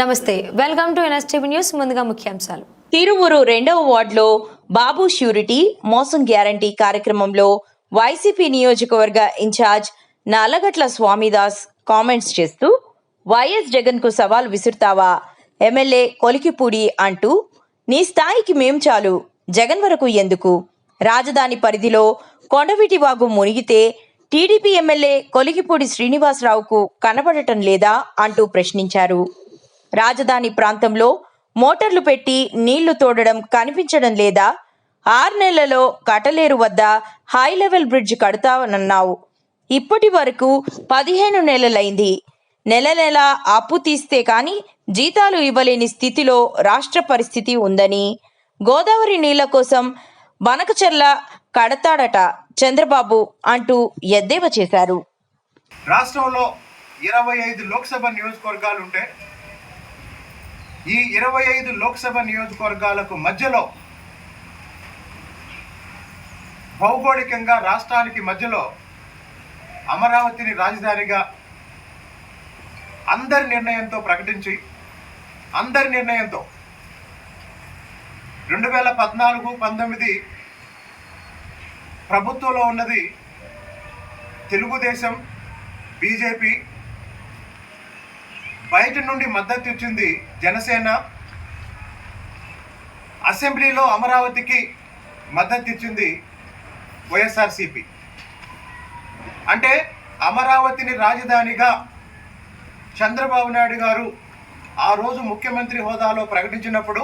నమస్తే welcome to NSTV news. ముందుగా ముఖ్యాంశాలు. తిరువురు రెండవ వార్డులో బాబు ష్యూరిటీ మోసం గ్యారంటీ కార్యక్రమంలో వైసీపీ నియోజకవర్గ ఇన్ఛార్జ్ నల్లగట్ల స్వామిదాస్ కామెంట్స్ చేస్తూ వైఎస్ జగన్కు సవాల్ విసురుతావా? ఎమ్మెల్యే కొలికిపూడి అంటూ నీ స్థాయికి మేం చాలు జగన్ వరకు ఎందుకు? రాజధాని పరిధిలో కొండవీటి వాగు మునిగితే టీడీపీ ఎమ్మెల్యే కొలికిపూడి శ్రీనివాసరావుకు కనబడటం లేదా అంటూ ప్రశ్నించారు. రాజధాని ప్రాంతంలో మోటార్లు పెట్టి నీళ్ళు తోడడం కనిపించడం లేదా ఆరు నెలలలో కటలేరు వద్ద హై లెవెల్ బ్రిడ్జ్ కడతానన్నావు. ఇప్పటి వరకు పదిహేను నెలలైంది. నెల నెల అప్పు తీస్తే కానీ జీతాలు ఇవ్వలేని స్థితిలో రాష్ట్ర పరిస్థితి ఉందని గోదావరి నీళ్ళ కోసం బనకచెర్ల కడతాడట చంద్రబాబు అంటూ ఎద్దేవా చేశారు. రాష్ట్రంలో ఇరవై ఐదు లోక్సభ నియోజకవర్గాలు ఉంటే ఈ ఇరవై ఐదు లోక్సభ నియోజకవర్గాలకు మధ్యలో భౌగోళికంగా రాష్ట్రానికి మధ్యలో అమరావతిని రాజధానిగా అందరి నిర్ణయంతో ప్రకటించి అందరి నిర్ణయంతో రెండు వేల పద్నాలుగు పంతొమ్మిది ప్రభుత్వంలో ఉన్నది తెలుగుదేశం బీజేపీ బయట నుండి మద్దతు ఇచ్చింది జనసేన. అసెంబ్లీలో అమరావతికి మద్దతు ఇచ్చింది వైఎస్ఆర్సిపి. అంటే అమరావతిని రాజధానిగా చంద్రబాబు నాయుడు గారు ఆ రోజు ముఖ్యమంత్రి హోదాలో ప్రకటించినప్పుడు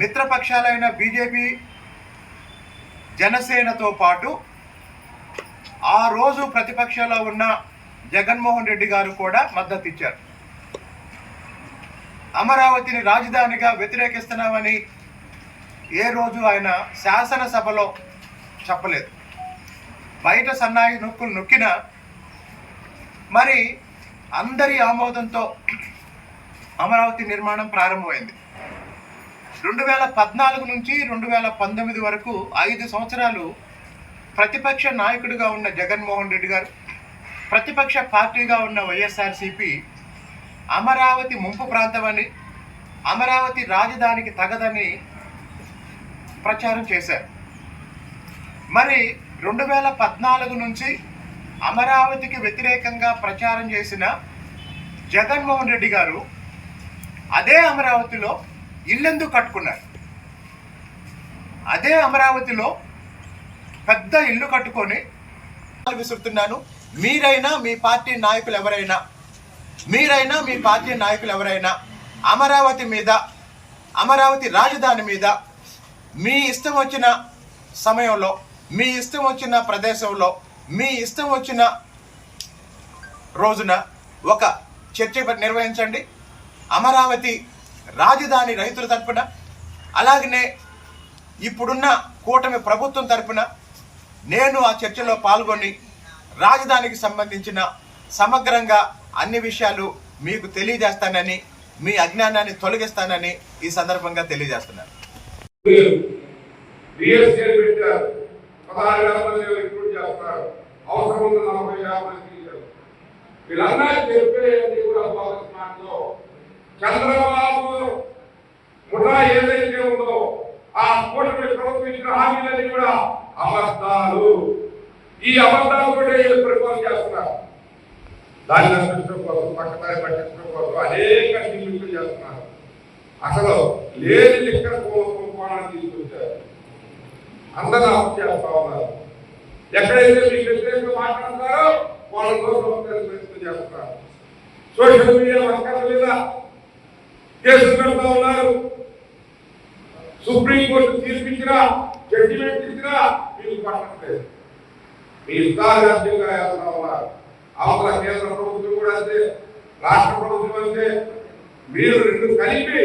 మిత్రపక్షాలైన బీజేపీ జనసేనతో పాటు ఆ రోజు ప్రతిపక్షంలో ఉన్న జగన్మోహన్ రెడ్డి గారు కూడా మద్దతు ఇచ్చారు. అమరావతిని రాజధానిగా వ్యతిరేకిస్తున్నామని ఏ రోజు ఆయన శాసనసభలో చెప్పలేదు. బయట సన్నాయి నొక్కులు నొక్కిన మరి అందరి ఆమోదంతో అమరావతి నిర్మాణం ప్రారంభమైంది. రెండు వేల పద్నాలుగు నుంచి రెండు వేల పంతొమ్మిది వరకు ఐదు సంవత్సరాలు ప్రతిపక్ష నాయకుడిగా ఉన్న జగన్మోహన్ రెడ్డి గారు ప్రతిపక్ష పార్టీగా ఉన్న వైఎస్ఆర్సీపీ అమరావతి ముంపు ప్రాంతమని అమరావతి రాజధానికి తగదని ప్రచారం చేశారు. మరి రెండు వేల పద్నాలుగు నుంచి అమరావతికి వ్యతిరేకంగా ప్రచారం చేసిన జగన్మోహన్ రెడ్డి గారు అదే అమరావతిలో ఇల్లెందుకు కట్టుకున్నారు. అదే అమరావతిలో పెద్ద ఇల్లు కట్టుకొని విసురుతున్నాను. మీరైనా మీ పార్టీ నాయకులు ఎవరైనా మీరైనా మీ పార్టీ నాయకులు ఎవరైనా అమరావతి మీద అమరావతి రాజధాని మీద మీ ఇష్టం వచ్చిన సమయంలో మీ ఇష్టం వచ్చిన ప్రదేశంలో మీ ఇష్టం వచ్చిన రోజున ఒక చర్చ నిర్వహించండి. అమరావతి రాజధాని రైతుల తరపున అలాగనే ఇప్పుడున్న కూటమి ప్రభుత్వం తరపున నేను ఆ చర్చలో పాల్గొని రాజధానికి సంబంధించిన సమగ్రంగా అన్ని విషయాలు మీకు తెలియజేస్తానని మీ అజ్ఞానాన్ని తొలగిస్తానని ఈ సందర్భంగా తెలియజేస్తున్నాను. అవసరం చంద్రబాబు ముఠా ఏదైతే ఉందో ఆ కూటమి ప్రభుత్వం ఇచ్చిన హామీలన్నీ కూడా అబద్ధాలు. ఈ అబద్ధాలు కూడా వీళ్ళు పరిపాలన చేస్తున్నారు. దాన్ని నష్టం కోసం పక్కదారి పట్టించడం కోసం అనేక నిలుపులు చేస్తున్నారు. అసలు లేని లిక్కర్ కోణాన్ని తీసుకొచ్చారు. అందరూ అప్పు చేస్తా ఉన్నారు. ఎక్కడైతే మీకు వ్యతిరేకంగా మాట్లాడతారో వాళ్ళతో కోసం ప్రయత్నం చేస్తున్నారు. సోషల్ మీడియా వర్కర్ల మీద కేసులు పెడతా ఉన్నారు. సుప్రీంకోర్టు తీర్పిచ్చినా జడ్జిమెంట్ ఇచ్చినా మీకు పట్టట్లేదు. మీ ఇష్టారాజ్యంగా వెళ్తా ఉన్నారు. అవతల కేంద్ర ప్రభుత్వం కూడా అంతే రాష్ట్ర ప్రభుత్వం అంతే. మీరు రెండు కలిపి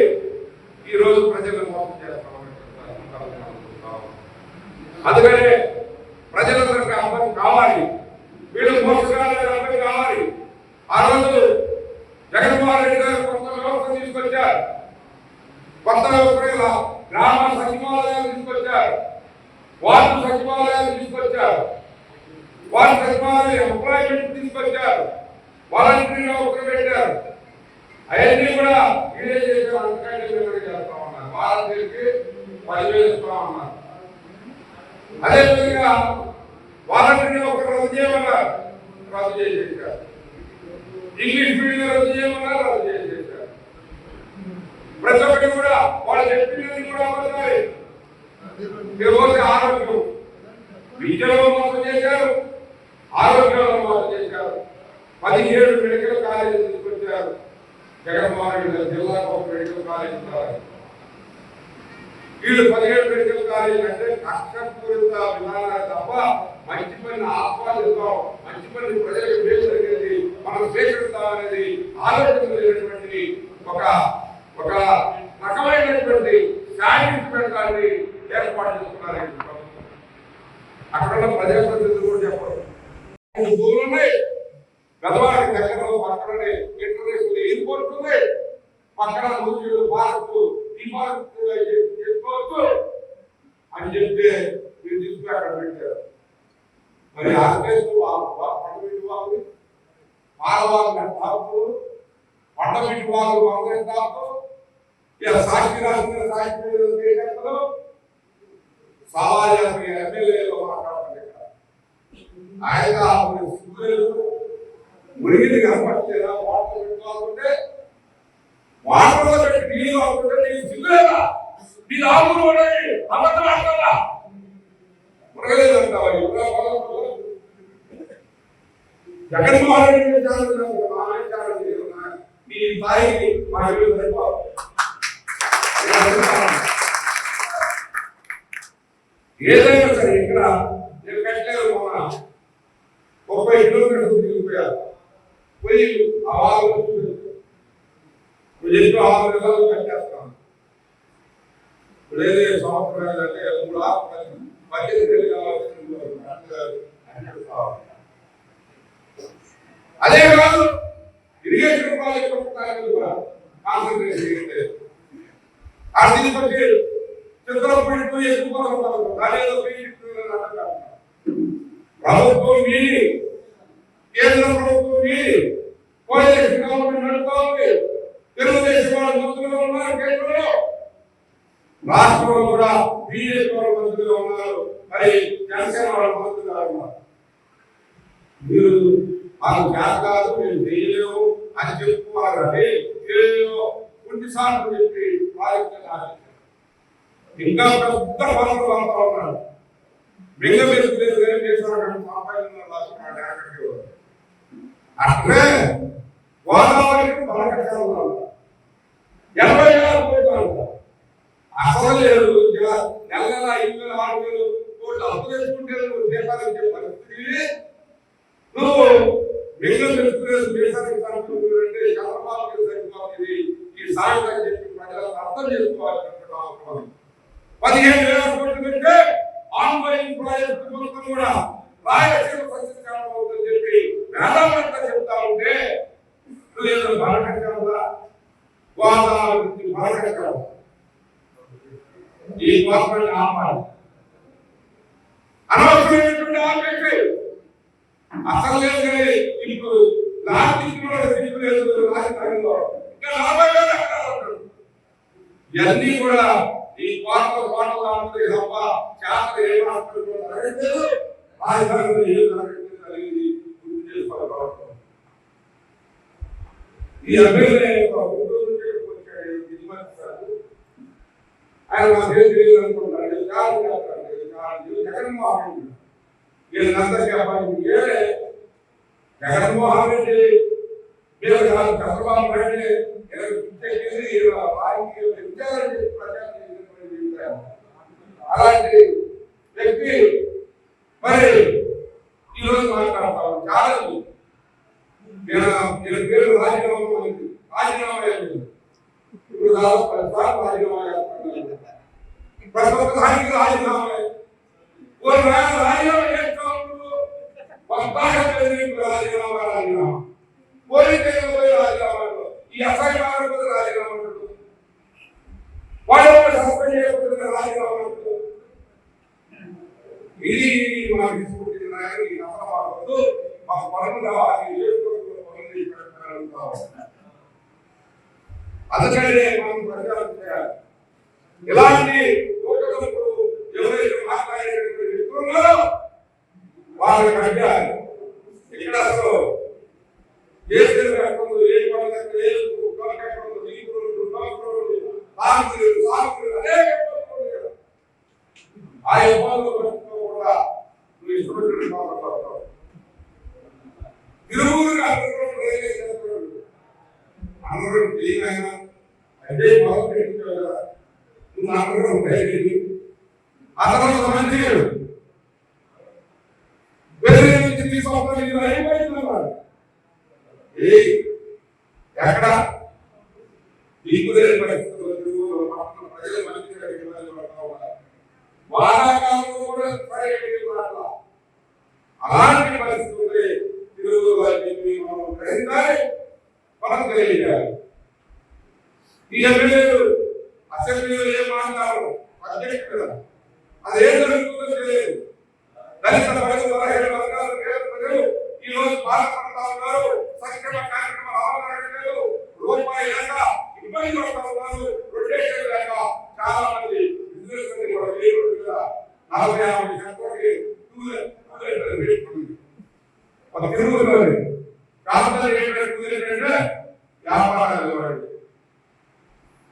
ఈరోజు ప్రజలను మోసం చేస్తామని చెప్తారు అందుకనే ప్రజలందరికీ అర్థం కావాలి వీళ్ళు మోసగాళ్ళని అర్థం కావాలి ఆ రోజు జగన్మోహన్ రెడ్డి గారు కొత్త వ్యవస్థ తీసుకొచ్చారు కొత్త వ్యవస్థ గ్రామ సచివాలయాలు తీసుకొచ్చారు వార్డు సచివాలయాలు తీసుకొచ్చారు వార్డు సచివాలయం ఎంప్లాయ్మెంట్ తీసుకొచ్చారు వాలంటీర్ వ్యవస్థ పెట్టారు అవన్నీ కూడా మీరే చేసే అంతకంటే మేము చేస్తా ఉన్నారు వారంటీకి పదివేలు అన్నారు అదేవిధంగా వాలంటీర్ ఒక రద్దు చేయమన్నారు. రద్దు చేసేసారు ఇంగ్లీష్ మీడియం రద్దు చేయమన్నారు రద్దు చేసేసారు ప్రతి ఒక్కటి కూడా వాళ్ళు చెప్పినది కూడా అమలుతాయి ఈరోజు ఆరోగ్యం. విద్యలో మోసం చేశారు. ఆరోగ్యంలో మోసం చేశారు. పదిహేడు మెడికల్ కాలేజీలు తీసుకొచ్చారు. జగన్మోహన్ రెడ్డి జిల్లాకు ఒక మెడికల్ కాలేజీ ఉండాలి వీళ్ళు పదిహేడు మెడికల్ కాలేజీలు అంటే కష్టపూరిత విధానాలు తప్ప మంచి పని ఆస్వాదిస్తాం మంచి పని ప్రజలకు మేలు జరిగేది మనం స్వీకరిస్తాం అనేది ఆలోచన కలిగినటువంటి ఒక ఒక రకమైనటువంటి శారీరక పెట్టాలని ఏర్పాటు చేస్తున్నారు అక్కడ ప్రజాప్రతినిధులు కూడా చెప్పరు. దూరమే ఉన్నాయి. దగ్గరలో పక్కనే ఇంటర్నేషనల్ ఎయిర్పోర్ట్ ఉంది. పక్కన మూసీలు పార్కు చేసుకోవచ్చు అని చెప్తే మీరు తీసుకుని అక్కడ పెట్టారు. మరి ఆంధ్రప్రదేశ్ పండవీటి వాళ్ళు? పాలవాళ్ళు తాపు పండవీటి వాళ్ళు కాంగ్రెస్ తాపు ఇలా సాక్షి రాసిన సాక్షి చేస్తారు సవాల్ ఎమ్మెల్యేలో మాట్లాడుతుంది ఆయన సిగ్గులేదు మురిగిది కనపడలేదా? వాటర్ పెట్టుకోవాలంటే ఈ రాముడు అనేది అబద్ధం అంటారా మురగలేదు అంటావా జగన్ చాలా స్థాయికి మా ఇల్లు ఏదైనా సరే ఇక్కడ నేను కట్టలేదు మొన్న ముప్పై కిలోమీటర్లు తిరిగిపోయారు పోయి ఆ వాళ్ళు నువ్వు ఆరు నెలలు కట్టేస్తాను వేరే సంవత్సరాలు అంటే మూడు పద్దెనిమిది అదే కాదు ఇరిగేషన్ ప్రాజెక్ట్ కూడా ఆర్థిక వచ్చి చిత్రపూడి ఎక్కువ ప్రభుత్వం మీది కేంద్ర ప్రభుత్వం మీది కోalition గవర్నమెంట్ నడుపుతా ఉంది తెలుగుదేశం వాళ్ళు మంత్రులుగా ఉన్నారు కేంద్రంలో. రాష్ట్రంలో కూడా బీజేపీ వాళ్ళు మంత్రులుగా ఉన్నారు. మరి జనసేన వాళ్ళ మంత్రులుగా ఉన్నారు? మీరు మాకు చేత కాదు మేము చేయలేము అని చెప్పుకోవాలి అంటే ఏదో కొన్నిసార్లు చెప్పి వారికి ఇంకా పెద్ద పనులు పంపా ఉన్నారు. మింగ మీద ఏం చేశారు అట్లే గోదావరికి బలకట్టాలి ఎనభై వేల అసలు లేదు. నెల నెల ఐదు వేల ఆరు వేలు కోట్లు అప్పు తెచ్చుకుంటే నువ్వు దేశానికి పరిస్థితి నువ్వు మిగిలిన తెలుసుకునేది దేశానికి సరిపోతుందంటే చంద్రబాబు సరిపోతుంది. ఈ సాయంత్రం అని చెప్పి ప్రజలకు అర్థం చేసుకోవాల్సినటువంటి అవసరం పదిహేను వేల కోట్లు పెడితే ఆన్లైన్ ప్రాజెక్టు మొత్తం కూడా రాయలసీమ సస్యశ్యామలం అవుతుందని చెప్పి వేదాంతా చెప్తా ఉంటే నువ్వు ఏదో బాలకట్టావుగా గోదావరి నుంచి ఈ గవర్నమెంట్ ఆపాలి అనవసరమైనటువంటి ఆపేసి అసలు లేదు కానీ ఇప్పుడు లాస్ట్ కూడా సీట్లు లేదు రాజధానిలో ఇంకా నలభై వేల ఎకరాలు ఉంటాడు ఇవన్నీ కూడా ఈ కోట్ల కోట్ల లాంటి తప్ప శాస్త్ర ఏ మాత్రం కూడా జరగట్లేదు రాజధానిలో ఏం జరగట్లేదు అనేది గుర్తు చేసుకోవాలి ప్రభుత్వం. ఈ ఎమ్మెల్యే ఒక గుంటూరు నుంచి ఇక్కడికి వచ్చాడు, దిగుమతి సార్. ఆయన మా పేరు తెలియదు అనుకుంటాడు ఇది కాదు కాదు, ఇది కాదు, ఇది జగన్మోహన్ రెడ్డి వీళ్ళంతా చెప్పాలి ఏ జగన్మోహన్ రెడ్డి మీరు కాదు చంద్రబాబు నాయుడు ఇలా పిచ్చెక్కింది, ఇలా వారికి విచారణ చేసి ప్రచారం చేసినటువంటి వ్యక్తి. అలాంటి ఇది మనకి తీసుకుంటుంది నాయకులు మాకు పనులు కావాలి ఏ పనులు పనులు అందుకనే మనం ప్రచారం చేయాలి ఇలాంటి ఓటర్లకు ఎవరైతే మాట్లాడేటువంటి వ్యక్తులు వాళ్ళకి అడ్డాలి ఇక్కడ అసలు ఏ ఏ పడక ఏ కుక్కలకి ఎక్కడుందో నీకులు డాక్టర్లు సాగులు సాగులు అనేక ఇబ్బందులు ఉన్నాయి కదా. ఆ ఇబ్బందులు పడుతూ కూడా నువ్వు ఇష్టపడిన మాట్లాడతావు తిరుమూరు అందరూ రైల్వే చేస్తున్నాడు అందరూ క్లీన్ అంటే బాగుంటుంది కదా నువ్వు అందరూ రైలు అతను మంచి వేరే నుంచి తీసుకోవాలి ఇది అయిపోయిందమ్మా ఏ ఎక్కడ నీకు పరిస్థితులు ప్రజలు మంచిగా వానాకాలంలో కూడా అలాంటి పరిస్థితులు తిరుగులో చెప్పి మనం గ్రహించాలి మనం తెలియజేయాలి ఈ ఎమ్మెల్యేలు అసెంబ్లీలో ఏం మాట్లాడరు అధ్యక్షుడు కదా అది జరుగుతుందో తెలియదు దళిత ప్రజలు వర్గాలు ప్రజలు ఈ రోజు బాధపడతా ఉన్నారు సంక్షేమ కార్యక్రమాలు అమలు రూపాయి లేక ఇబ్బంది పడతా ఉన్నారు రొటేషన్ లేక చాలా మంది బిజినెస్ మంది కూడా వేరు కదా నలభై యాభై శాతానికి టూలెట్ టూలెట్ రేట్ ఉంది ఒక తిరుగుతున్నది కాకపోతే ఏంటంటే టూలెట్ అంటే వ్యాపారాలు ఇవ్వండి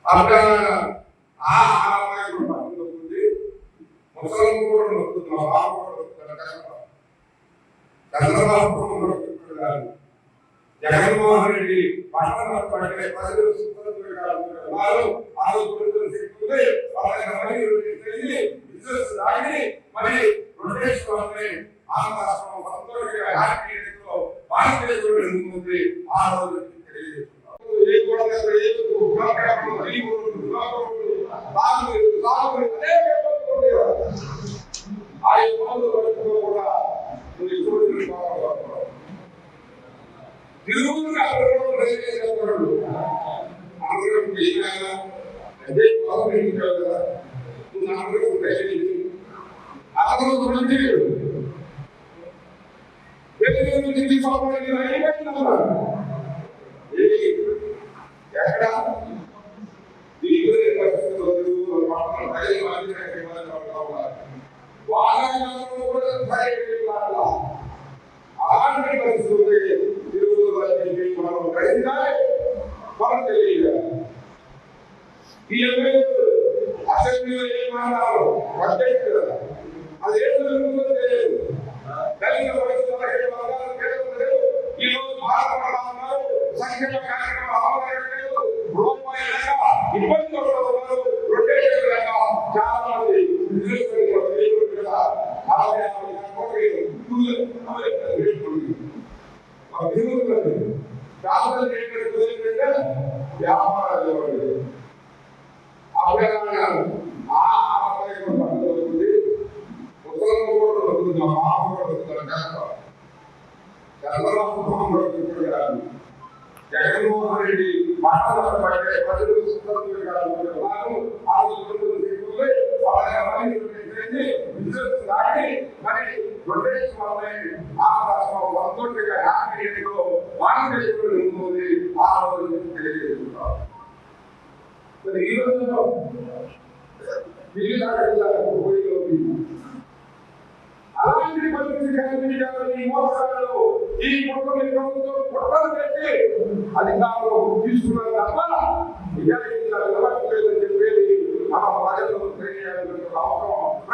అక్కడ ఆ ఆరాధన కూడా నొప్పుతుంది ముసలం కూడా నొప్పుతుంది మా బాబు కూడా నొప్పుతుంది కష్టం చంద్రబాబు కూడా నొప్పుతుంది కాదు జగన్మోహన్ రెడ్డి పట్టణ పట్టే ప్రజలు సుఖంగా ఉన్నారు ఆరోగ్య శక్తి వాళ్ళకి మళ్ళీ బిజినెస్ మరి రొటేషన్ వల్లనే సంతోషంగా భారతదేశంలో ఉంది ఆ రోజు ఆ ఇబ్బందులు కూడా నువ్వు అక్కడ రైల్వే చేయాలా అదే కదా. నువ్వు అతను గురించి ఎక్కడ పక్కన ప్రజలు మాత్రమే ఇబ్బంది పడతా ఉన్నారు వాళ్ళ కూడా సరైన అలాంటి పరిస్థితులు తిరుగుతుంది మనం గ్రహించాలి మనం తెలియజేయాలి ఈ ఎమ్మెల్యేలు అసెంబ్లీలో ఏం మాట్లాడారు బడ్జెట్ కదా అది ఏం జరుగుతుందో తెలియదు దళిత పరిస్థితులు పదిహేడు వర్గాలు పేద ప్రజలు ఈ రోజు బాధపడతా ఉన్నారు సంక్షేమ కార్యక్రమాలు అమలు చేయలేదు రూపాయి లేక ఇబ్బంది పడుతూ ఉన్నారు రొటేషన్ లేక చాలా మంది బిజినెస్ కూడా తెలియదు కదా నలభై యాభై కోట్ల టూలెట్ టూలెట్ రేట్ ఉంది ఆ తిరుగుతుంది శాస్త్రం ఏంటంటే వ్యాపారాలు ఇవ్వండి అప్పుడే ఆ ఆదాయం పడుతుంది ముసలం కూడా పడుతుంది మా మామ కూడా పడుతుంది కష్టం చంద్రబాబు కూడా పడుతుంది కాదు జగన్మోహన్ రెడ్డి మాటలు పడే ప్రజలు సుఖంగా ఉన్నారు ఆ సుఖంగా తీసుకుంటే వాళ్ళ అవన్నీ చేసి బిజినెస్ దాటి మరి రొటేషన్ ఆ రాష్ట్రం భారతదేశంలో ఉంటుంది ఆ రోజు మరి ఈ రోజుల్లో పోయిలోకి అలాంటి పరిస్థితి ఈ ఈ కుటుంబ ప్రభుత్వం కుట్రలు పెట్టి తీసుకున్నారు తప్ప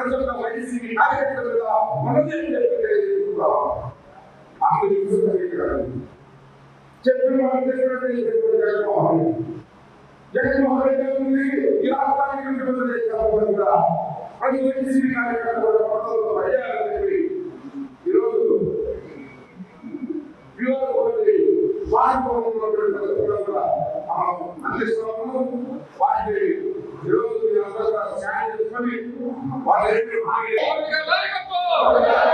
ప్రజల వైసీపీ కార్యకర్తలుగా ఉన్నది అని చెప్పి చెప్పిన జగన్మోహన్ జగన్మోహన్ రెడ్డి గారిని ఈ రాష్ట్రానికి కూడా ప్రతి వైసీపీ కార్యకర్తలు అయ్యారని చెప్పి ఈరోజు వ్యూహాలు వాడుకోవడం కూడా మనం అందిస్తున్నాము. వాటిని నాయకత్వం